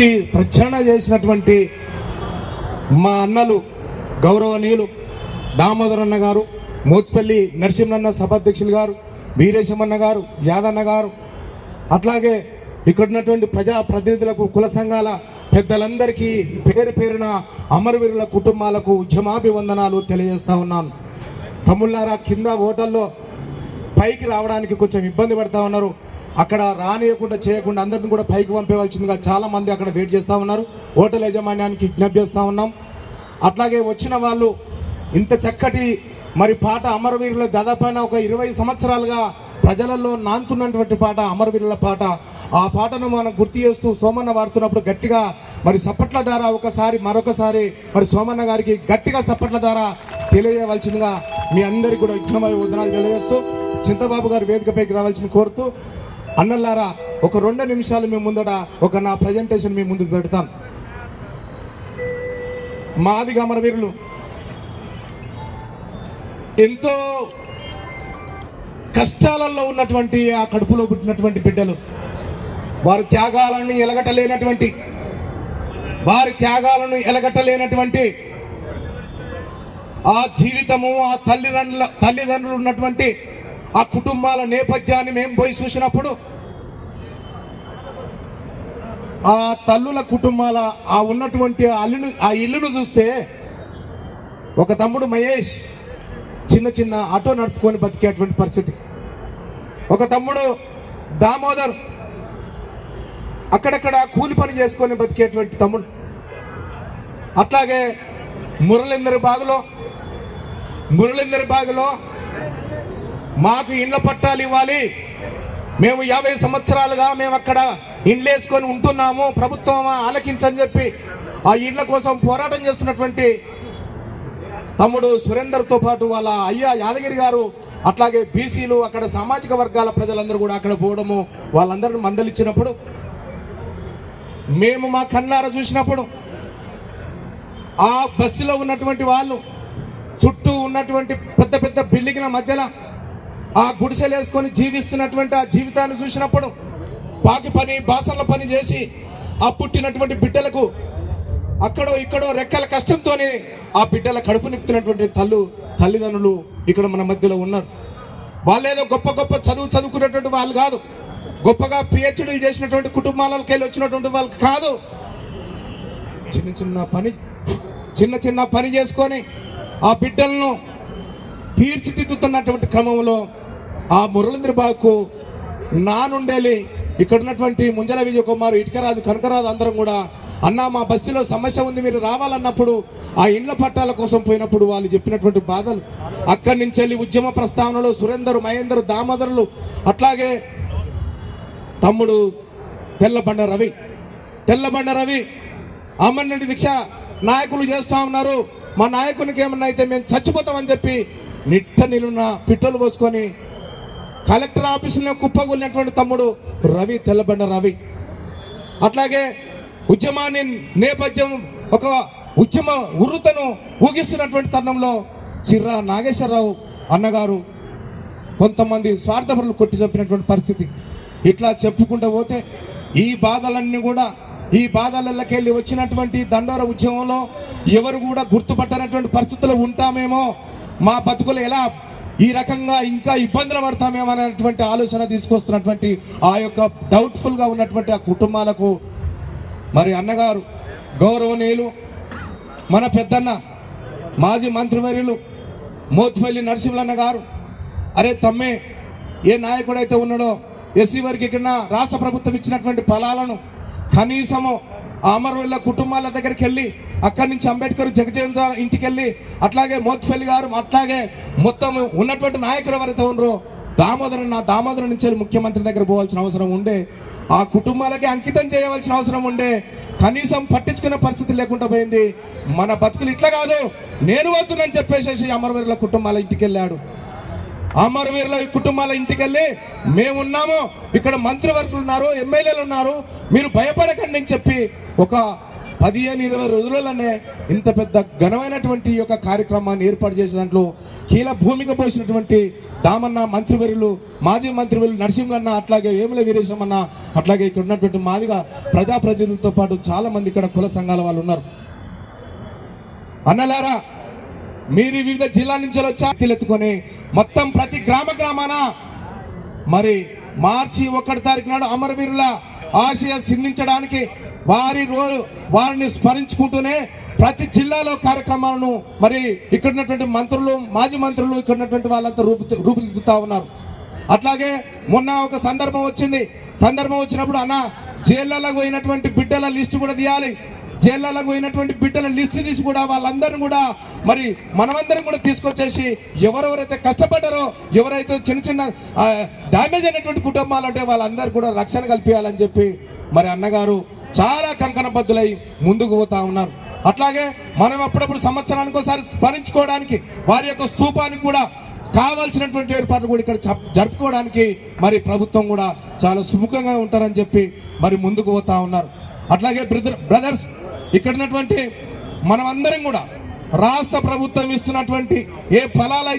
Party ప్రచారణ చేసినటువంటి మా అన్నలు గౌరవనీయులు దామోదరన్న గారు మోత్పల్లి నరసింహన్న సభాధ్యక్షులు గారు వీరేశమన్న గారు యాదన్న గారు అట్లాగే ఇక్కడ ఉన్నటువంటి ప్రజా ప్రతినిధులకు కుల సంఘాల పెద్దలందరికీ పేరు పేరున అమరవీరుల కుటుంబాలకు ఉద్యమాభివందనాలు తెలియజేస్తా ఉన్నాను. తమ్ముళ్ళారా కింద ఓటల్లో పైకి రావడానికి కొంచెం ఇబ్బంది పడతా ఉన్నారు. అక్కడ రానియకుండా చేయకుండా అందరిని కూడా పైకి పంపేవలసిందిగా చాలామంది అక్కడ వెయిట్ చేస్తూ ఉన్నారు. హోటల్ యాజమాన్యానికి విజ్ఞప్తి చేస్తూ ఉన్నాం. అట్లాగే వచ్చిన వాళ్ళు ఇంత చక్కటి మరి పాట అమరవీరుల దాదాపైన ఒక ఇరవై సంవత్సరాలుగా ప్రజలలో నాంతున్నటువంటి పాట అమరవీరుల పాట. ఆ పాటను మనం గుర్తు చేస్తూ సోమన్న వాడుతున్నప్పుడు గట్టిగా మరి సప్పట్ల ద్వారా ఒకసారి మరొకసారి మరి సోమన్న గారికి గట్టిగా సప్పట్ల ద్వారా తెలియజేయవలసిందిగా మీ అందరికీ కూడా విఘ్నమై వదనాలు తెలియజేస్తూ చింతబాబు గారు వేదికపైకి రావాల్సిన కోరుతూ అన్నల్లారా ఒక రెండు నిమిషాలు మేము ముందట ఒక నా ప్రజెంటేషన్ మీ ముందుకు పెడతాం. మాది అమరవీరులు ఎంతో కష్టాలలో ఉన్నటువంటి ఆ కడుపులో పుట్టినటువంటి బిడ్డలు. వారి త్యాగాలను ఎలగటలేనటువంటి వారి త్యాగాలను ఎలగట్టలేనటువంటి ఆ జీవితము ఆ తల్లిదండ్రుల తల్లిదండ్రులు ఉన్నటువంటి ఆ కుటుంబాల నేపథ్యాన్ని మేము పోయి చూసినప్పుడు ఆ తల్లుల కుటుంబాల ఆ ఉన్నటువంటి అల్లును ఆ ఇల్లును చూస్తే ఒక తమ్ముడు మహేష్ చిన్న చిన్న ఆటో నడుపుకొని బతికేటువంటి పరిస్థితి. ఒక తమ్ముడు దామోదర్ అక్కడక్కడ కూలి పని చేసుకొని బతికేటువంటి తమ్ముడు. అట్లాగే మురళీందరి బాగులో మురళీందరి బాగులో మాకు ఇండ్ల పట్టాలు ఇవ్వాలి. మేము యాభై సంవత్సరాలుగా మేము అక్కడ ఇండ్లు వేసుకొని ఉంటున్నాము. ప్రభుత్వం ఆలకించని చెప్పి ఆ ఇండ్ల కోసం పోరాటం చేస్తున్నటువంటి తమ్ముడు సురేందర్తో పాటు వాళ్ళ అయ్యా యాదగిరి గారు అట్లాగే బీసీలు అక్కడ సామాజిక వర్గాల ప్రజలందరూ కూడా అక్కడ పోవడము వాళ్ళందరిని మందలిచ్చినప్పుడు మేము మా కన్నార చూసినప్పుడు ఆ బస్సులో ఉన్నటువంటి వాళ్ళు చుట్టూ ఉన్నటువంటి పెద్ద పెద్ద బిల్డింగ్ల మధ్యలో ఆ గుడిసెలు వేసుకొని జీవిస్తున్నటువంటి ఆ జీవితాన్ని చూసినప్పుడు పాకి పని బాసన్ల పని చేసి ఆ పుట్టినటువంటి బిడ్డలకు అక్కడో ఇక్కడో రెక్కల కష్టంతోనే ఆ బిడ్డల కడుపు నింపుతున్నటువంటి తల్లు తల్లిదండ్రులు ఇక్కడ మన మధ్యలో ఉన్నారు. వాళ్ళేదో గొప్ప గొప్ప చదువు చదువుకున్నటువంటి వాళ్ళు కాదు. గొప్పగా పిహెచ్డీలు చేసినటువంటి కుటుంబాలకి వెళ్ళి వచ్చినటువంటి వాళ్ళు కాదు. చిన్న చిన్న పని చిన్న చిన్న పని చేసుకొని ఆ బిడ్డలను తీర్చిదిద్దుతున్నటువంటి క్రమంలో ఆ మురళీంద్ర బాబుకు నా నుండేలి ఇక్కడ ఉన్నటువంటి ముంజల విజయ కుమార్ ఇటుకరాజు కనకరాజు అందరం కూడా అన్నా మా బస్సులో సమస్య ఉంది మీరు రావాలన్నప్పుడు ఆ ఇండ్ల పట్టాల కోసం పోయినప్పుడు వాళ్ళు చెప్పినటువంటి బాధలు. అక్కడి నుంచి వెళ్ళి ఉద్యమ ప్రస్తావనలో సురేందర్ మహేందర్ దామోదరులు అట్లాగే తమ్ముడు తెల్లబండ రవి. తెల్లబండ రవి అమ్మన్నటి దీక్ష నాయకులు చేస్తా ఉన్నారు. మా నాయకునికి ఏమన్నా అయితే మేము చచ్చిపోతామని చెప్పి నిట్ట నిలున్న పిట్టలు పోసుకొని కలెక్టర్ ఆఫీసులో కుప్పగొలినటువంటి తమ్ముడు రవి తెల్లబండ రవి. అట్లాగే ఉద్యమాన్ని నేపథ్యం ఒక ఉద్యమ ఉర్రుతను ఊగిస్తున్నటువంటి తరుణంలో చిర్రా నాగేశ్వరరావు అన్నగారు కొంతమంది స్వార్థపరులు కొట్టి చంపినటువంటి పరిస్థితి. ఇట్లా చెప్పుకుంటూ పోతే ఈ బాధలన్నీ కూడా ఈ బాధలకెళ్ళి వచ్చినటువంటి దండోర ఉద్యమంలో ఎవరు కూడా గుర్తుపట్టనటువంటి పరిస్థితుల్లో ఉంటామేమో మా బతుకులు ఎలా ఈ రకంగా ఇంకా ఇబ్బందులు పడతామేమో అనేటువంటి ఆలోచన తీసుకొస్తున్నటువంటి ఆ యొక్క డౌట్ఫుల్గా ఉన్నటువంటి ఆ కుటుంబాలకు మరి అన్నగారు గౌరవనీయులు మన పెద్దన్న మాజీ మంత్రివర్యులు మోత్పల్లి నరసింహన్న గారు అరే తమ్మే ఏ నాయకుడైతే ఉన్నాడో ఎస్సీ వారికి ఇక్కడ రాష్ట్ర ప్రభుత్వం ఇచ్చినటువంటి ఫలాలను కనీసము అమరవల్ల కుటుంబాల దగ్గరికి వెళ్ళి అక్కడి నుంచి అంబేద్కర్ జగజీవన్ రామ్ ఇంటికి వెళ్ళి అట్లాగే మోత్పల్లి గారు అట్లాగే మొత్తం ఉన్నటువంటి నాయకులు ఎవరైతే ఉన్నారో దామోదరం నా దామోదరం నుంచి ముఖ్యమంత్రి దగ్గర పోవాల్సిన అవసరం ఉండే ఆ కుటుంబాలకి అంకితం చేయవలసిన అవసరం ఉండే కనీసం పట్టించుకునే పరిస్థితి లేకుండా పోయింది. మన బతుకులు ఇట్లా కాదు నేను వద్దునని చెప్పేసేసి అమరవీరుల కుటుంబాల ఇంటికి వెళ్ళాడు అమరవీరుల కుటుంబాల ఇంటికి వెళ్ళి మేమున్నాము ఇక్కడ మంత్రివర్గులు ఉన్నారు ఎమ్మెల్యేలు ఉన్నారు మీరు భయపడకండి అని చెప్పి ఒక పదిహేను ఇరవై రోజులలోనే ఇంత పెద్ద ఘనమైనటువంటి యొక్క కార్యక్రమాన్ని ఏర్పాటు చేసే దాంట్లో కీలక భూమిక పోసినటువంటి దామన్న మంత్రివర్యులు మాజీ మంత్రివర్యులు నరసింహన్న అట్లాగే వేముల వీరేశమన్న అట్లాగే ఇక్కడ ఉన్నటువంటి మాదిగా ప్రజాప్రతినిధులతో పాటు చాలా మంది ఇక్కడ కుల సంఘాల వాళ్ళు ఉన్నారు. అన్నలారా మీరు వివిధ జిల్లాల నుంచి వచ్చి ఎత్తుకొని మొత్తం ప్రతి గ్రామ గ్రామాన మరి మార్చి ఒకటి తారీఖు నాడు అమరవీరుల ఆశయ సిద్ధించడానికి వారి రోజు వారిని స్మరించుకుంటూనే ప్రతి జిల్లాలో కార్యక్రమాలను మరి ఇక్కడ ఉన్నటువంటి మంత్రులు మాజీ మంత్రులు ఇక్కడ ఉన్నటువంటి వాళ్ళంతా రూపు రూపుదిద్దుతా ఉన్నారు. అట్లాగే మొన్న ఒక సందర్భం వచ్చింది. సందర్భం వచ్చినప్పుడు అన్న జైళ్ళలో పోయినటువంటి బిడ్డల లిస్టు కూడా తీయాలి. జైళ్ళలో పోయినటువంటి బిడ్డల లిస్ట్ తీసి కూడా వాళ్ళందరిని కూడా మరి మనమందరం కూడా తీసుకొచ్చేసి ఎవరెవరైతే కష్టపడ్డారో ఎవరైతే చిన్న చిన్న డ్యామేజ్ అయినటువంటి కుటుంబాలు అంటే వాళ్ళందరూ కూడా రక్షణ కల్పించాలని చెప్పి మరి అన్నగారు చాలా కంకణబద్ధులై ముందుకు పోతా ఉన్నారు. అట్లాగే మనం అప్పుడప్పుడు సంవత్సరానికి ఒకసారి స్మరించుకోవడానికి వారి యొక్క స్థూపానికి కూడా కావాల్సినటువంటి ఏర్పాట్లు కూడా ఇక్కడ జరుపుకోవడానికి మరి ప్రభుత్వం కూడా చాలా సుముఖంగా ఉంటారని చెప్పి మరి ముందుకు పోతా ఉన్నారు. అట్లాగే బ్రదర్ బ్రదర్స్ ఇక్కడ ఉన్నటువంటి మనమందరం కూడా రాష్ట్ర ప్రభుత్వం ఇస్తున్నటువంటి ఏ ఫలాలు అయితే